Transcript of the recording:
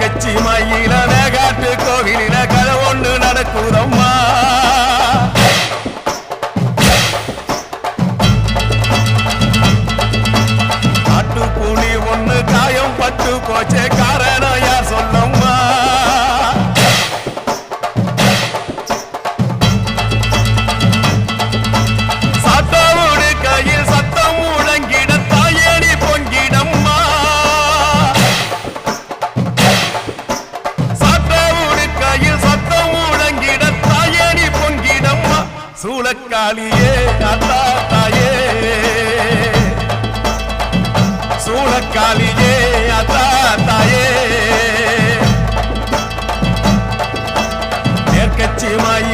கச்சி மயில காட்டு கோவிலில கதை ஒண்ணு நடக்குதம்மா. காட்டு புலி ஒண்ணு காயம் பட்டு போச்சே சூளக்காளியே தாத்தா தாயே சூளக்காளியே அத்தா தாயே மேற்கச்சிமாய்